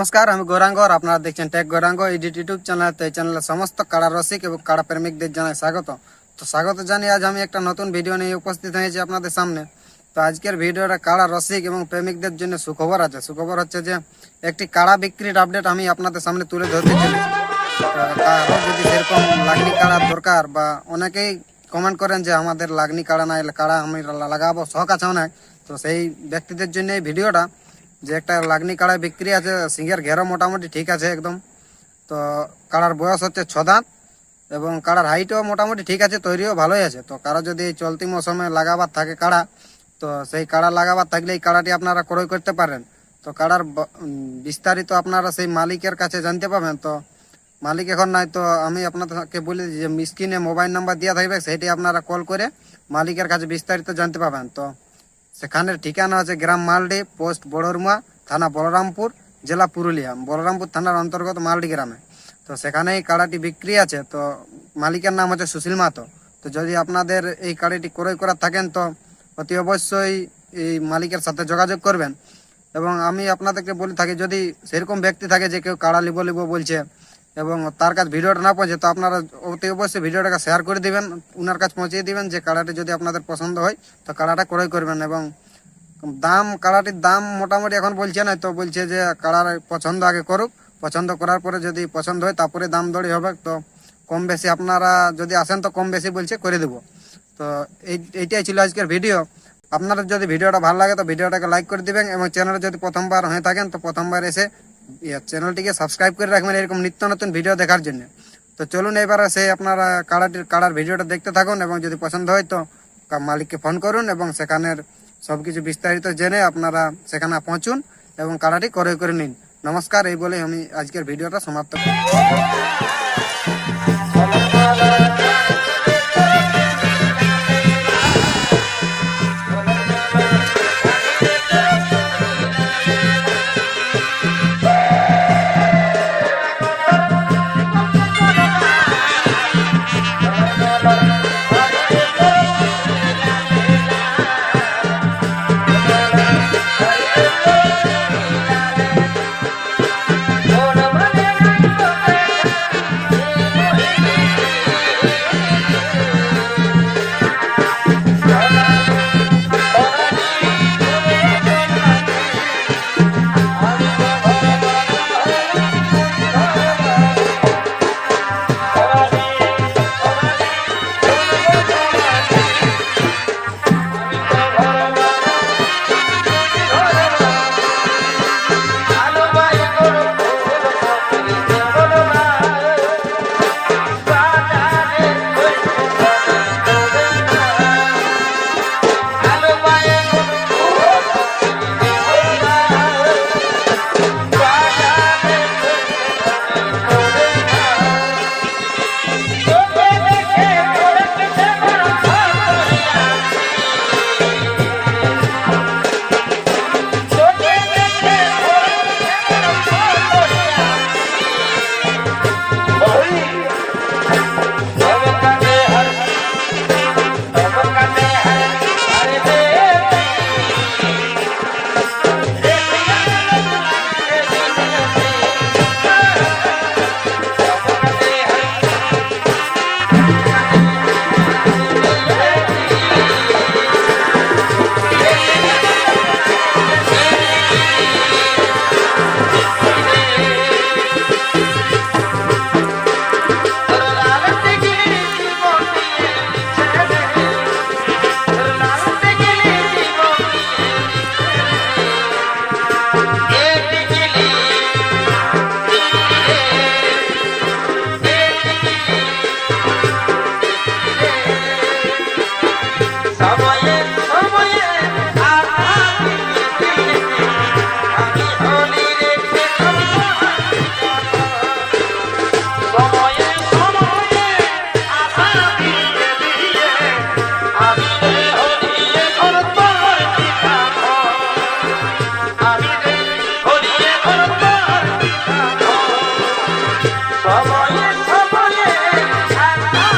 নমস্কার, আমি গৌরাঙ্গ আর আপনারা দেখছেন tech Gouranga edit YouTube channel তো এই চ্যানেলে সমস্ত কাড়া রসিক এবং কাড়া প্রেমিকদের জানাই স্বাগত। তো স্বাগত জানিয়ে আজ আমি একটা নতুন ভিডিও নিয়ে উপস্থিত হয়েছি আপনাদের সামনে। তো আজকের ভিডিওটা কাড়া রসিক এবং প্রেমিকদের জন্য সুখবর আছে। সুখবর হচ্ছে যে, একটি কাড়া বিক্রির আপডেট আমি আপনাদের সামনে তুলে ধরতে চলেছি কারও যদি সেরকম লাগনি কাড়া দরকার বা অনেকেই কমেন্ট করেন যে, আমাদের লাগনি কাড়া না এলে কাড়া আমি লাগাবো, শখ আছে অনেক তো সেই ব্যক্তিদের জন্য এই ভিডিওটা যে একটা লাগনি কাড়া বিক্রি আছে সিংহের ঘেরো মোটামুটি ঠিক আছে একদম। তো কাড়ার বয়স হচ্ছে ছ দাঁত এবং কাড়ার হাইটও মোটামুটি ঠিক আছে, তৈরিও ভালোই আছে। তো কারও যদি চলতি মৌসুমে লাগাবার থাকে কাড়া, তো সেই কাড়া লাগাবার থাকলে এই কাড়াটি আপনারা ক্রয় করতে পারেন। তো কাড়ার বিস্তারিত আপনারা সেই মালিকের কাছে জানতে পাবেন। তো মালিক এখন নাই, তো আমি আপনাদেরকে বলি যে স্ক্রিনে মোবাইল নাম্বার দেওয়া থাকবে সেটি আপনারা কল করে মালিকের কাছে বিস্তারিত জানতে পাবেন। তো সেখানের ঠিকানা আছে গ্রাম মালডি, পোস্ট বড়রমা থানা বলরামপুর, জেলা পুরুলিয়া। বলরামপুর থানার অন্তর্গত মালডি গ্রামে। তো সেখানে এই কাড়াটি বিক্রি আছে, তো মালিকের নাম হচ্ছে সুশীল মাতো। তো যদি আপনাদের এই কাড়িটি ক্রয় করার থাকেন, তো অতি অবশ্যই এই মালিকের সাথে যোগাযোগ করবেন। এবং আমি আপনাদেরকে বলে থাকি, যদি সেরকম ব্যক্তি থাকে যে কেউ কাড়া লিবো লিবো বলছে এবং তার কাছে ভিডিওটা না পৌঁছে, তো আপনারা অতি অবশ্যই ভিডিওটাকে শেয়ার করে দিবেন, উনার কাছে পৌঁছিয়ে দিবেন যে কাড়াটি যদি আপনাদের পছন্দ হয়, তো কাড়াটা ক্রয় করবেন এবং দাম কাড়াটির দাম মোটামুটি এখন বলছে না, তো বলছে যে কাড়ার পছন্দ আগে করুক, পছন্দ করার পরে যদি পছন্দ হয়, তারপরে দাম দড়ি হবে, তো কম বেশি আপনারা যদি আসেন, তো কম বেশি বলছে করে দেবো। তো এই, এইটাই ছিল আজকের ভিডিও আপনাদের যদি ভিডিওটা ভালো লাগে, তো ভিডিওটাকে লাইক করে দিবেন এবং চ্যানেলে যদি প্রথমবার হয়ে থাকেন, তো প্রথমবার এসে চ্যানেলটিকে সাবস্ক্রাইব করে রাখবেন এরকম নিত্য নতুন ভিডিও দেখার জন্য। তো চলুন এবারে সেই আপনারা কাড়াটির, কাড়ার ভিডিওটা দেখতে থাকুন এবং যদি পছন্দ হয় তো মালিককে ফোন করুন এবং সেখানের সব কিছু বিস্তারিত জেনে আপনারা সেখানে পৌঁছুন এবং কাড়াটি ক্রয় করে নিন। নমস্কার, এই বলে আমি আজকের ভিডিওটা সমাপ্ত করি Sama